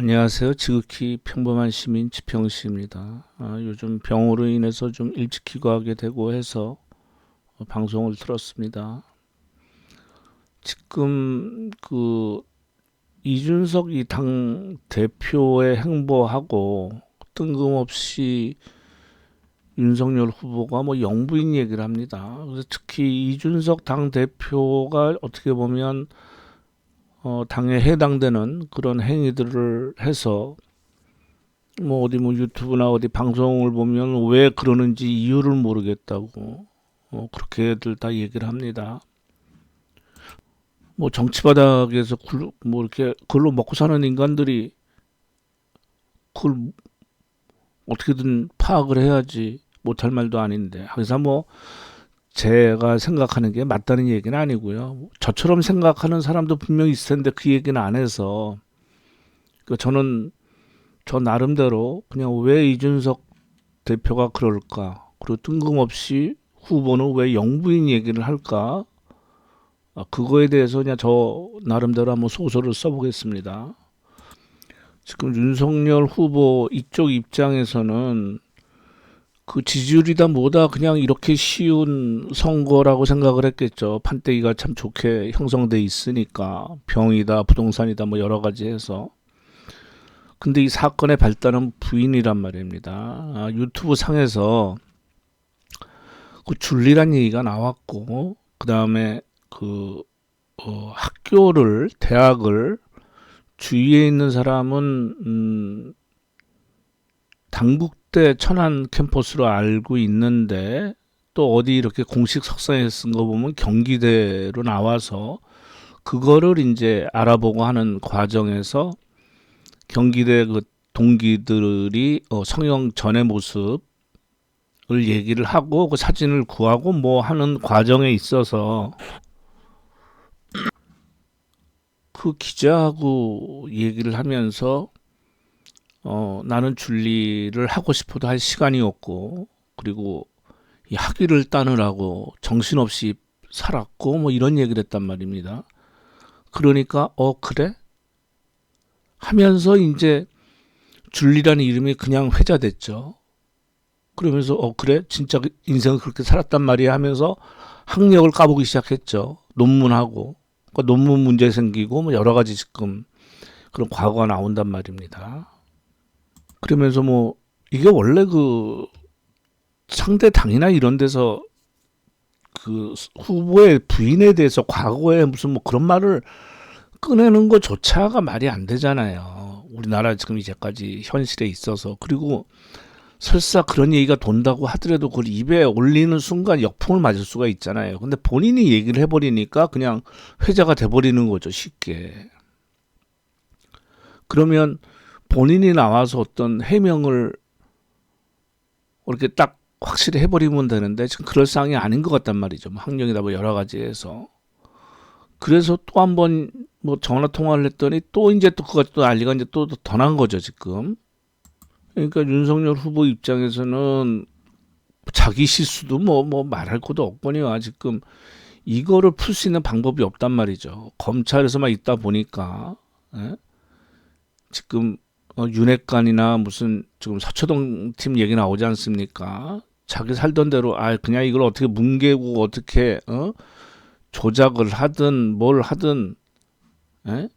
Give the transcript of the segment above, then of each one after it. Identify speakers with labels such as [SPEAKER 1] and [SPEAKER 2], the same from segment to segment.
[SPEAKER 1] 안녕하세요. 지극히 평범한 시민 지평 씨입니다. 아, 요즘 병으로 인해서 좀 일찍 귀가하게 되고 해서 어, 방송을 들었습니다. 지금 그 이준석 이 당 대표의 행보하고 뜬금없이 윤석열 후보가 뭐 영부인 얘기를 합니다. 그래서 특히 이준석 당 대표가 어떻게 보면 어, 당에 해당되는 그런 행위들을 해서 뭐 어디 뭐 유튜브나 어디 방송을 보면 왜 그러는지 이유를 모르겠다고 어, 그렇게들 다 얘기를 합니다. 뭐 정치 바닥에서 굴, 뭐 이렇게 그걸로 먹고 사는 인간들이 그걸 어떻게든 파악을 해야지 못할 말도 아닌데 그래서 뭐 제가 생각하는 게 맞다는 얘기는 아니고요. 저처럼 생각하는 사람도 분명히 있을 텐데 그 얘기는 안 해서 그 저는 저 나름대로 그냥 왜 이준석 대표가 그럴까 그리고 뜬금없이 후보는 왜 영부인 얘기를 할까 아, 그거에 대해서 그냥 저 나름대로 한번 소설을 써보겠습니다. 지금 윤석열 후보 이쪽 입장에서는 그 지지율이다 뭐다 그냥 이렇게 쉬운 선거라고 생각을 했겠죠. 판때기가 참 좋게 형성돼 있으니까 병이다 부동산이다 뭐 여러 가지 해서. 근데 이 사건의 발단은 부인이란 말입니다. 아, 유튜브 상에서 그 줄리란 얘기가 나왔고 그 다음에 그 어, 학교를 대학을 주위에 있는 사람은 음, 당국 대 천안 캠퍼스로 알고 있는데 또 어디 이렇게 공식 석상에 쓴 거 보면 경기대로 나와서 그거를 이제 알아보고 하는 과정에서 경기대 그 동기들이 어, 성형 전의 모습을 얘기를 하고 그 사진을 구하고 뭐 하는 과정에 있어서 그 기자하고 얘기를 하면서 어, 나는 줄리를 하고 싶어도 할 시간이 없고, 그리고 이 학위를 따느라고 정신없이 살았고, 뭐 이런 얘기를 했단 말입니다. 그러니까, 어, 그래? 하면서 이제 줄리라는 이름이 그냥 회자됐죠. 그러면서, 어, 그래? 진짜 인생을 그렇게 살았단 말이야 하면서 학력을 까보기 시작했죠. 논문하고. 그러니까 논문 문제 생기고, 뭐 여러 가지 지금 그런 과거가 나온단 말입니다. 그러면서 뭐 이게 원래 그 상대 당이나 이런 데서 그 후보의 부인에 대해서 과거에 무슨 뭐 그런 말을 꺼내는 것조차가 말이 안 되잖아요. 우리나라 지금 이제까지 현실에 있어서 그리고 설사 그런 얘기가 돈다고 하더라도 그걸 입에 올리는 순간 역풍을 맞을 수가 있잖아요. 근데 본인이 얘기를 해버리니까 그냥 회자가 돼버리는 거죠 쉽게. 그러면 본인이 나와서 어떤 해명을 이렇게 딱 확실히 해버리면 되는데 지금 그럴 상황이 아닌 것 같단 말이죠. 뭐 학력이다 뭐 여러 가지에서. 그래서 또 한 번 뭐 전화 통화를 했더니 또 이제 또 그것 도 알리가 이제 또 더 난 거죠 지금. 그러니까 윤석열 후보 입장에서는 자기 실수도 뭐뭐 말할 것도 없거니와 지금 이거를 풀 수 있는 방법이 없단 말이죠. 검찰에서만 있다 보니까 에? 예? 지금 어, 윤핵관이나 무슨 지금 서초동 팀 얘기 나오지 않습니까? 자기 살던 대로 아 그냥 이걸 어떻게 뭉개고 어떻게 어? 조작을 하든 뭘 하든 에?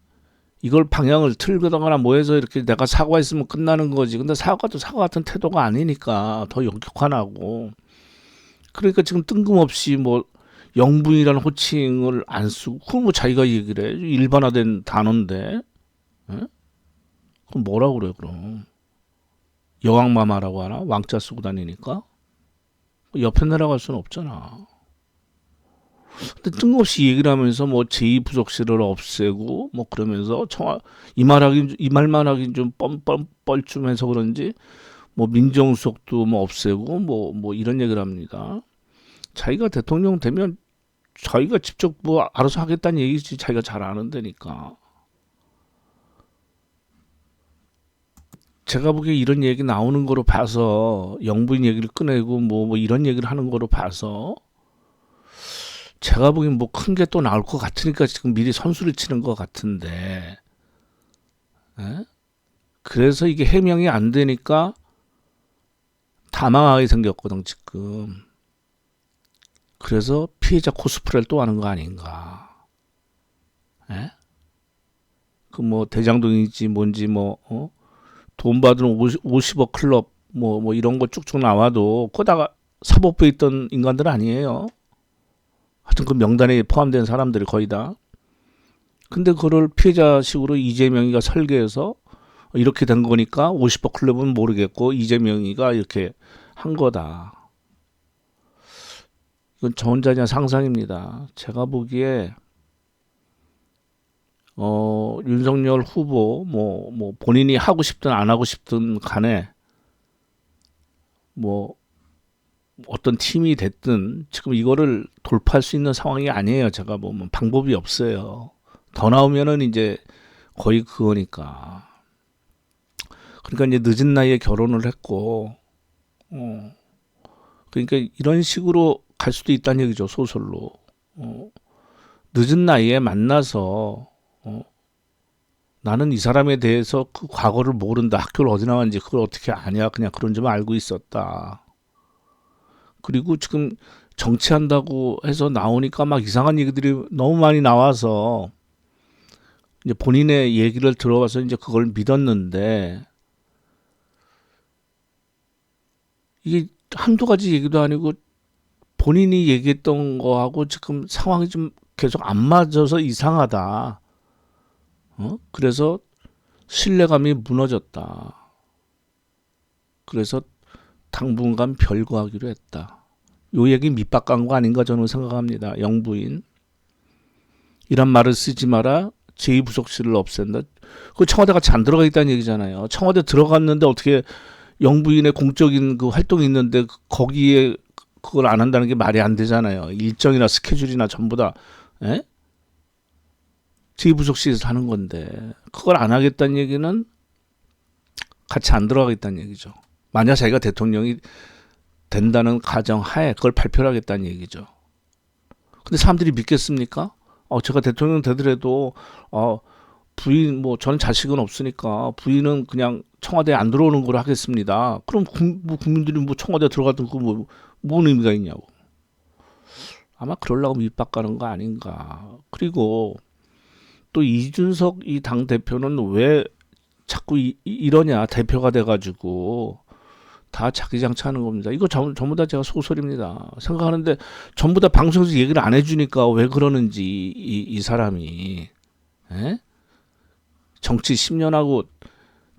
[SPEAKER 1] 이걸 방향을 틀거나 뭐 해서 이렇게 내가 사과했으면 끝나는 거지. 근데 사과도 사과 같은 태도가 아니니까 더 역격화나고. 그러니까 지금 뜬금없이 뭐 영분이라는 호칭을 안 쓰고 그건 뭐 자기가 얘기를 해. 일반화된 단어인데. 에? 그럼 뭐라 그래 그럼 여왕마마라고 하나 왕자 쓰고 다니니까 옆에 내려갈 수는 없잖아. 근데 뜬금없이 얘기를 하면서 뭐 제2부속실을 없애고 뭐 그러면서 청와 이 말하긴 이 말만 하긴 좀 뻔뻔 뻘쭘해서 그런지 뭐 민정수석도 뭐 없애고 뭐뭐 뭐 이런 얘기를 합니다. 자기가 대통령 되면 자기가 직접 뭐 알아서 하겠다는 얘기지 자기가 잘 아는 데니까. 제가 보기에 이런 얘기 나오는 거로 봐서 영부인 얘기를 꺼내고 뭐, 뭐 이런 얘기를 하는 거로 봐서 제가 보기엔 뭐 큰 게 또 나올 것 같으니까 지금 미리 선수를 치는 것 같은데 에? 그래서 이게 해명이 안 되니까 다 망하게 생겼거든 지금. 그래서 피해자 코스프레를 또 하는 거 아닌가? 예? 그뭐 대장동인지 뭔지 뭐 어? 돈 받은 50, 50 억 클럽 뭐 뭐 이런 거 쭉쭉 나와도 거다가 사법부에 있던 인간들 아니에요. 하여튼 그 명단에 포함된 사람들이 거의 다. 근데 그걸 피해자식으로 이재명이가 설계해서 이렇게 된 거니까 50억 클럽은 모르겠고 이재명이가 이렇게 한 거다. 이건 저 혼자 그냥 상상입니다. 제가 보기에 어, 윤석열 후보 뭐, 뭐 본인이 하고 싶든 안 하고 싶든 간에 뭐 어떤 팀이 됐든 지금 이거를 돌파할 수 있는 상황이 아니에요. 제가 보면 방법이 없어요. 더 나오면은 이제 거의 그거니까. 그러니까 이제 늦은 나이에 결혼을 했고, 어, 그러니까 이런 식으로 갈 수도 있다는 얘기죠 소설로. 어, 늦은 나이에 만나서 어, 나는 이 사람에 대해서 그 과거를 모른다. 학교를 어디 나왔는지 그걸 어떻게 아냐. 그냥 그런 점 알고 있었다. 그리고 지금 정치한다고 해서 나오니까 막 이상한 얘기들이 너무 많이 나와서 이제 본인의 얘기를 들어봐서 이제 그걸 믿었는데 이게 한두 가지 얘기도 아니고 본인이 얘기했던 거하고 지금 상황이 좀 계속 안 맞아서 이상하다. 어? 그래서 신뢰감이 무너졌다. 그래서 당분간 별거하기로 했다. 요 얘기 밑밥 간거 아닌가 저는 생각합니다. 영부인. 이런 말을 쓰지 마라. 제2부속실을 없앤다. 그 청와대 같이 안 들어가 있다는 얘기잖아요. 청와대 들어갔는데 어떻게 영부인의 공적인 그 활동이 있는데 거기에 그걸 안 한다는 게 말이 안 되잖아요. 일정이나 스케줄이나 전부 다 예? 제2부속실에서 하는 건데 그걸 안 하겠다는 얘기는 같이 안 들어가겠다는 얘기죠. 만약 자기가 대통령이 된다는 가정하에 그걸 발표를 하겠다는 얘기죠. 근데 사람들이 믿겠습니까? 어, 제가 대통령 되더라도 어, 부인 뭐 저는 자식은 없으니까 부인은 그냥 청와대에 안 들어오는 걸로 하겠습니다. 그럼 구, 뭐 국민들이 뭐 청와대 들어가든 그뭐 뭔 의미가 있냐고. 아마 그러려고 밑밥 가는 거 아닌가. 그리고 또 이준석 이 당 대표는 왜 자꾸 이, 이러냐 대표가 돼가지고 다 자기 장치하는 겁니다. 이거 전, 전부 다 제가 소설입니다. 생각하는데 전부 다 방송에서 얘기를 안 해주니까 왜 그러는지 이, 이 사람이 에? 정치 10년 하고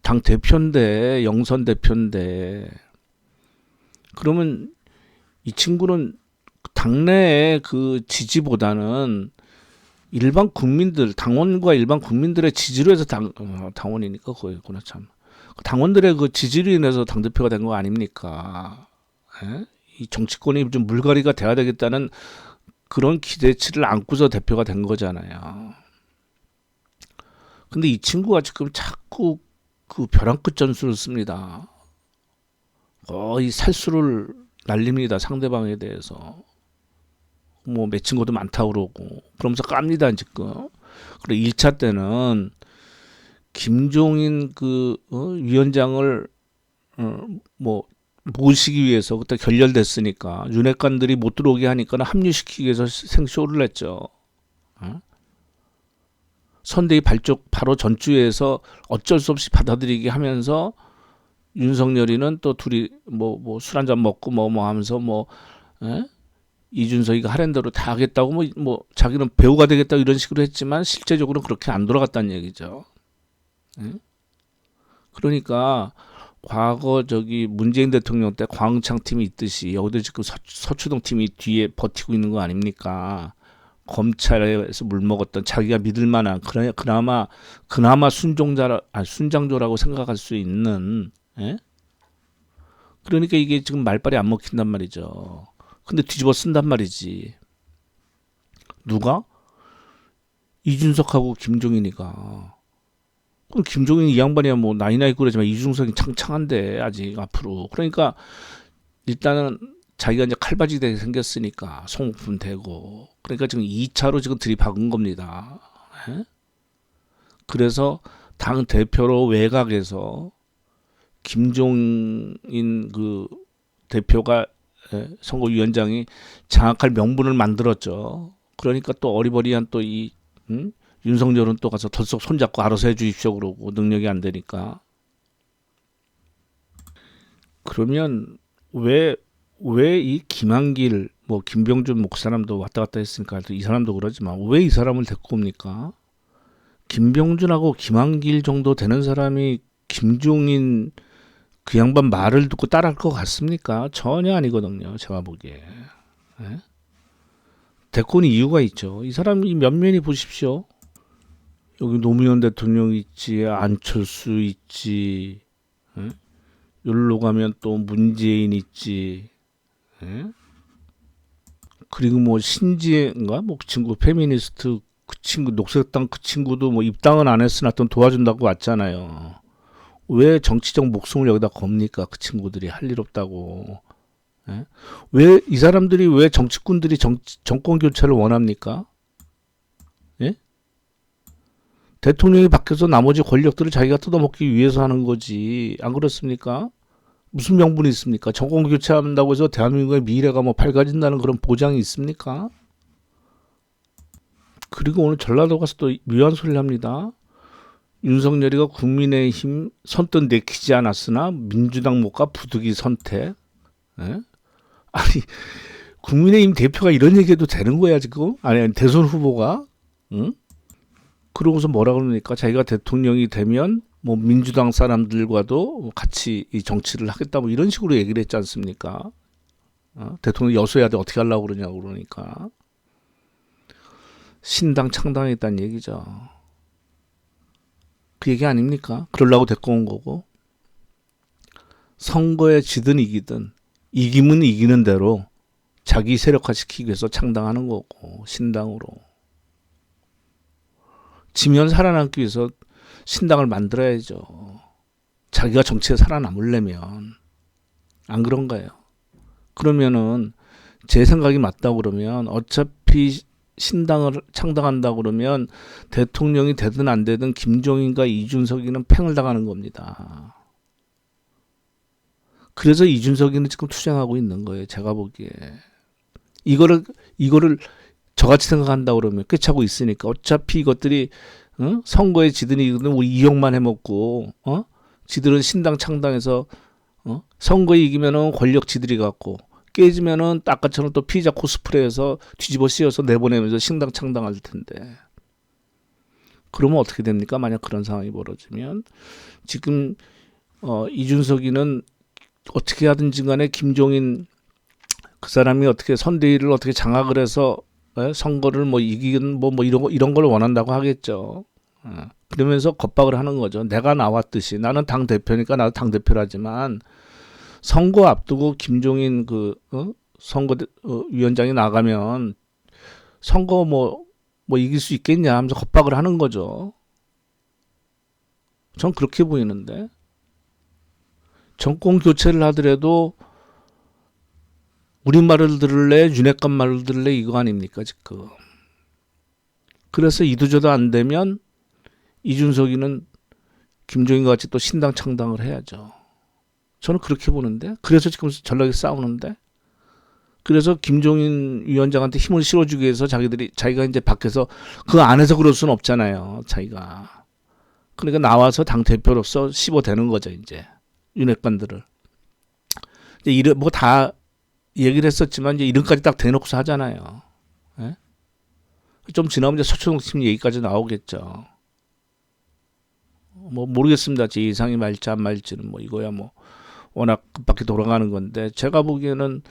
[SPEAKER 1] 당 대표인데 영선 대표인데 그러면 이 친구는 당내의 그 지지보다는 일반 국민들 당원과 일반 국민들의 지지로 해서 당 어, 당원이니까 거기구나 참 당원들의 그 지지로 인해서 당 대표가 된 거 아닙니까? 에? 이 정치권이 좀 물갈이가 돼야 되겠다는 그런 기대치를 안고서 대표가 된 거잖아요. 근데 이 친구가 지금 자꾸 그 벼랑 끝 전술을 씁니다. 거의 살수를 날립니다. 상대방에 대해서. 뭐 맺힌 것도 많다 그러고 그러면서 깝니다 지금. 그리고 1차 때는 김종인 그 어, 위원장을 어, 뭐 모시기 위해서 그때 결렬됐으니까 윤핵관들이 못 들어오게 하니까 합류시키기 위해서 생쇼를 했죠. 어? 선대위 발족 바로 전주에서 어쩔 수 없이 받아들이게 하면서 윤석열이는 또 둘이 뭐 뭐 술 한잔 먹고 뭐뭐 뭐 하면서 뭐 에? 이준석이가 하랜 대로 다 하겠다고 뭐, 뭐 자기는 배우가 되겠다 이런 식으로 했지만 실제적으로 그렇게 안 돌아갔다는 얘기죠. 에? 그러니까 과거 저기 문재인 대통령 때 광창 팀이 있듯이 여기도 지금 서, 서추동 팀이 뒤에 버티고 있는 거 아닙니까? 검찰에서 물 먹었던 자기가 믿을 만한 그나마 그나마 순종자 아 순장조라고 생각할 수 있는 예? 그러니까 이게 지금 말빨이 안 먹힌단 말이죠. 근데 뒤집어 쓴단 말이지. 누가? 이준석하고 김종인이가. 그럼 김종인 이 양반이야 뭐 나이 나이 그러지만 이준석이 창창한데 아직 앞으로. 그러니까 일단은 자기가 이제 칼바지 되게 생겼으니까 송품 되고 그러니까 지금 2차로 지금 들이박은 겁니다. 에? 예? 그래서 당 대표로 외곽에서 김종인 그 대표가 예, 선거위원장이 장악할 명분을 만들었죠. 그러니까 또 어리버리한 또이 음? 윤석열은 또 가서 덜썩 손잡고 알아서 해주십시오 그러고 능력이 안 되니까. 그러면 왜 왜 이 김한길 뭐 김병준 목사람도 왔다 갔다 했으니까 이 사람도 그러지만 왜 이 사람을 데리고 옵니까? 김병준하고 김한길 정도 되는 사람이 김종인 그 양반 말을 듣고 따라할 것 같습니까? 전혀 아니거든요. 제가 보기에. 예? 데리고 온 이유가 있죠. 이 사람이 면면히 보십시오. 여기 노무현 대통령 있지, 안철수 있지, 예? 여기로 가면 또 문재인 있지, 예? 그리고 뭐 신지혜인가 뭐 그 친구 페미니스트 그 친구 녹색당 그 친구도 뭐 입당은 안 했으나 하여튼 도와준다고 왔잖아요. 왜 정치적 목숨을 여기다 겁니까? 그 친구들이 할 일 없다고. 예? 왜이 사람들이 왜 정치꾼들이 정, 정권 교체를 원합니까? 예? 대통령이 바뀌어서 나머지 권력들을 자기가 뜯어먹기 위해서 하는 거지. 안 그렇습니까? 무슨 명분이 있습니까? 정권 교체한다고 해서 대한민국의 미래가 뭐 밝아진다는 그런 보장이 있습니까? 그리고 오늘 전라도 가서 또 묘한 소리를 합니다. 윤석열이가 국민의힘 선뜻 내키지 않았으나 민주당 못가 부득이 선택. 예? 아니 국민의힘 대표가 이런 얘기해도 되는 거야 지금? 아니 아니, 대선 후보가? 응? 그러고서 뭐라 그러니까 자기가 대통령이 되면 뭐 민주당 사람들과도 같이 이 정치를 하겠다 뭐 이런 식으로 얘기를 했지 않습니까? 어? 대통령 여소야 돼 어떻게 하려고 그러냐고 그러니까 신당 창당했다는 얘기죠. 그 얘기 아닙니까? 그러려고 데리고 온 거고 선거에 지든 이기든 이기면 이기는 대로 자기 세력화시키기 위해서 창당하는 거고 신당으로 지면 살아남기 위해서 신당을 만들어야죠. 자기가 정치에 살아남으려면 안 그런가요? 그러면은 제 생각이 맞다고 그러면 어차피 신당을 창당한다 그러면 대통령이 되든 안 되든 김종인과 이준석이는 팽을 당하는 겁니다. 그래서 이준석이는 지금 투쟁하고 있는 거예요. 제가 보기에 이거를 이거를 저같이 생각한다 그러면 꿰차고 있으니까 어차피 이것들이 어? 선거에 지들이 우리 이용만 해먹고 어? 지들은 신당 창당해서 어? 선거에 이기면은 권력 지들이 갖고 깨지면은 아까처럼 또 피자 코스프레해서 뒤집어 씌워서 내보내면서 신당 창당할 텐데 그러면 어떻게 됩니까? 만약 그런 상황이 벌어지면 지금 어, 이준석이는 어떻게 하든지 간에 김종인 그 사람이 어떻게 선대위를 어떻게 장악을 해서 예? 선거를 뭐 이기는 뭐, 뭐 이런 거, 이런 걸 원한다고 하겠죠. 어. 그러면서 겁박을 하는 거죠. 내가 나왔듯이 나는 당 대표니까 나도 당 대표라지만 선거 앞두고 김종인 그 어? 선거 어, 위원장이 나가면 선거 뭐뭐 이길 수 있겠냐 하면서 겁박을 하는 거죠. 전 그렇게 보이는데 정권 교체를 하더라도 우리 말을 들을래 윤핵관 말을 들을래 이거 아닙니까 지금. 그래서 이도저도 안 되면 이준석이는 김종인과 같이 또 신당 창당을 해야죠. 저는 그렇게 보는데 그래서 지금 전략이 싸우는데 그래서 김종인 위원장한테 힘을 실어주기 위해서 자기들이 자기가 이제 밖에서 그 안에서 그럴 수는 없잖아요 자기가. 그러니까 나와서 당 대표로서 씹어대는 거죠 이제. 윤핵관들을. 이제 이런 뭐 다 얘기를 했었지만 이제 이름까지 딱 대놓고서 하잖아요. 예? 좀 지나면 이제 서초동 팀 얘기까지 나오겠죠. 뭐 모르겠습니다. 제 이상이 말지 안 말지는 뭐 이거야 뭐 워낙 급박히 돌아가는 건데 제가 보기에는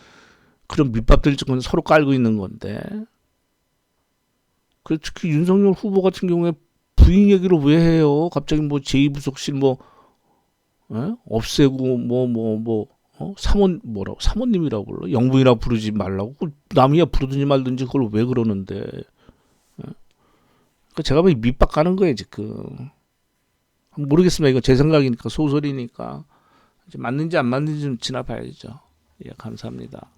[SPEAKER 1] 그런 밑밥들 지금 서로 깔고 있는 건데 그 특히 윤석열 후보 같은 경우에 부인 얘기를 왜 해요? 갑자기 뭐 제2부속실 뭐 에? 없애고 뭐 뭐뭐 어? 사모님 뭐라고 사모님이라고 불러 영부인이라 부르지 말라고 남이야 부르든지 말든지 그걸 왜 그러는데 에? 그 제가 보기 밑밥 가는 거예요 지금 모르겠습니다 이거 제 생각이니까 소설이니까 맞는지 안 맞는지 좀 지나봐야죠. 예, 감사합니다.